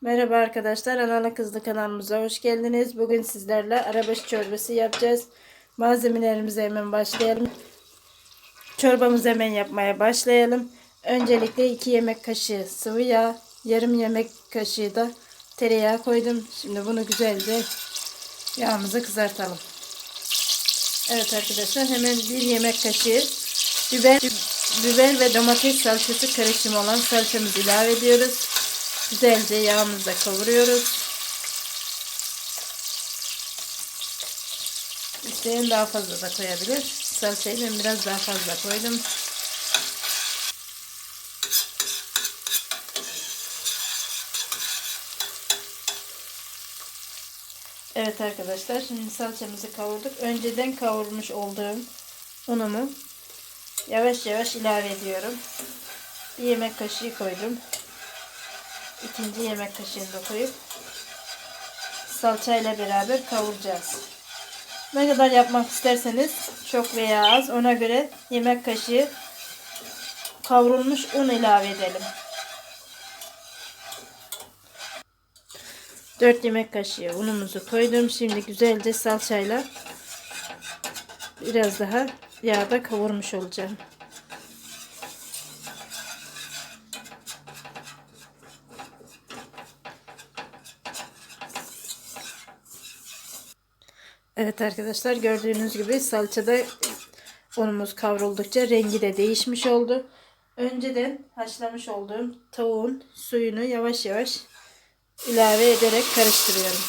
Merhaba arkadaşlar, Analı Kızlı kanalımıza hoş geldiniz. Bugün sizlerle arabaşı çorbası yapacağız. Malzemelerimize hemen başlayalım. Çorbamızı hemen yapmaya başlayalım. Öncelikle 2 yemek kaşığı sıvı yağ, yarım yemek kaşığı da tereyağı koydum. Şimdi bunu güzelce yağımızı kızartalım. Evet arkadaşlar hemen 1 yemek kaşığı biber, biber ve domates salçası karışımı olan salçamızı ilave ediyoruz. Güzelce yağımızda kavuruyoruz. İsteyen daha fazla da koyabilir. Salçayı ben biraz daha fazla koydum. Evet arkadaşlar şimdi salçamızı kavurduk. Önceden kavurmuş olduğum unumu yavaş yavaş ilave ediyorum. Bir yemek kaşığı koydum ikinci yemek kaşığını da koyup salçayla beraber kavuracağız. Ne kadar yapmak isterseniz çok veya az ona göre yemek kaşığı kavrulmuş un ilave edelim. 4 yemek kaşığı unumuzu koydum. Şimdi güzelce salçayla biraz daha yağda kavurmuş olacağım. Evet arkadaşlar gördüğünüz gibi salçada unumuz kavruldukça rengi de değişmiş oldu. Önceden haşlamış olduğum tavuğun suyunu yavaş yavaş ilave ederek karıştırıyorum.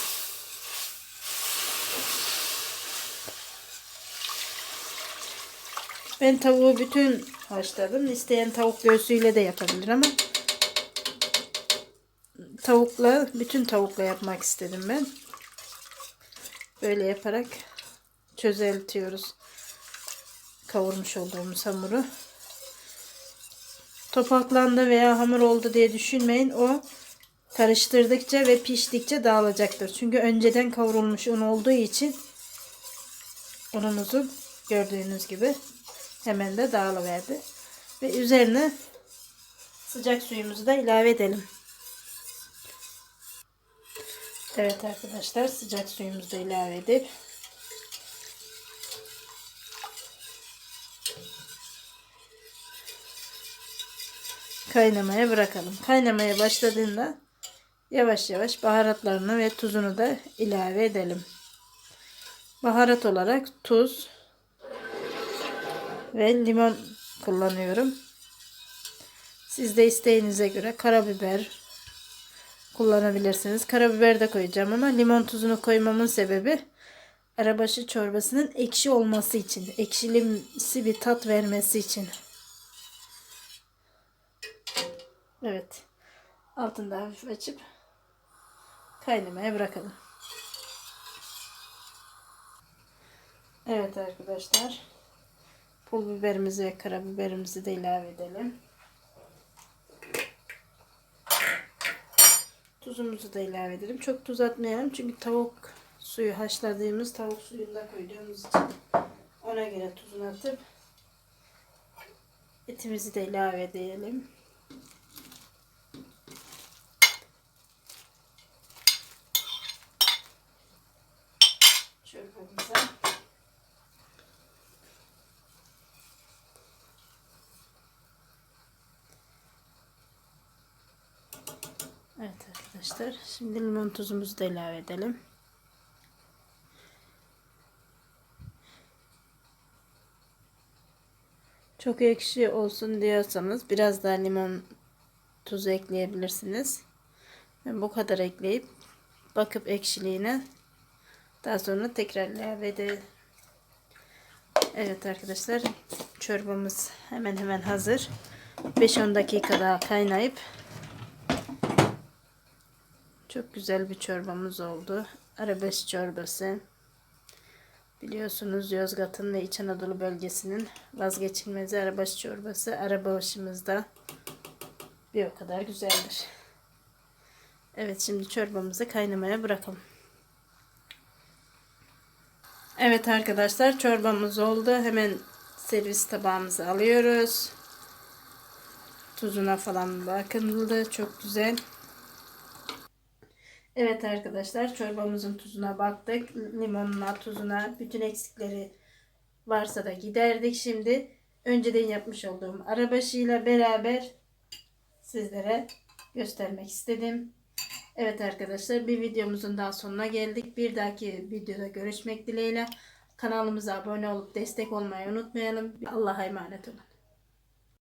Ben tavuğu bütün haşladım. İsteyen tavuk göğsüyle de yapabilir ama tavukla bütün tavukla yapmak istedim ben. Böyle yaparak çözeltiyoruz. Kavurmuş olduğumuz hamuru. Topaklandı veya hamur oldu diye düşünmeyin. O karıştırdıkça ve piştikçe dağılacaktır. Çünkü önceden kavrulmuş un olduğu için unumuzu gördüğünüz gibi hemen de dağılıverdi. Ve üzerine sıcak suyumuzu da ilave edelim. Evet arkadaşlar sıcak suyumuzu da ilave edip kaynamaya bırakalım. Kaynamaya başladığında yavaş yavaş baharatlarını ve tuzunu da ilave edelim. Baharat olarak tuz ve limon kullanıyorum. Siz de isteğinize göre karabiber, kullanabilirsiniz. Karabiber de koyacağım ama limon tuzunu koymamın sebebi arabaşı çorbasının ekşi olması için. Ekşilimsi bir tat vermesi için. Evet. Altında hafif açıp kaynamaya bırakalım. Evet arkadaşlar. Pul biberimizi ve karabiberimizi de ilave edelim. Tuzumuzu da ilave edelim. Çok tuz atmayalım çünkü tavuk suyu haşladığımız tavuk suyunda koyduğumuz için ona göre tuzunu atıp etimizi de ilave edelim. Çorbamıza. Evet arkadaşlar. Şimdi limon tuzumuzu da ilave edelim. Çok ekşi olsun diyorsanız biraz daha limon tuzu ekleyebilirsiniz. Ben bu kadar ekleyip bakıp ekşiliğine daha sonra tekrar ilave edelim. Evet arkadaşlar çorbamız hemen hemen hazır. 5-10 dakika daha kaynayıp çok güzel bir çorbamız oldu. Arabesk çorbası. Biliyorsunuz Yozgat'ın ve İç Anadolu bölgesinin vazgeçilmezi arabaş çorbası arabaşımızda bir o kadar güzeldir. Evet şimdi çorbamızı kaynamaya bırakalım. Evet arkadaşlar çorbamız oldu. Hemen servis tabağımızı alıyoruz. Tuzuna falan bakıldı. Çok güzel. Evet arkadaşlar çorbamızın tuzuna baktık. Limonuna, tuzuna, bütün eksikleri varsa da giderdik. Şimdi önceden yapmış olduğum arabaşıyla beraber sizlere göstermek istedim. Evet arkadaşlar bir videomuzun daha sonuna geldik. Bir dahaki videoda görüşmek dileğiyle. Kanalımıza abone olup destek olmayı unutmayalım. Allah'a emanet olun.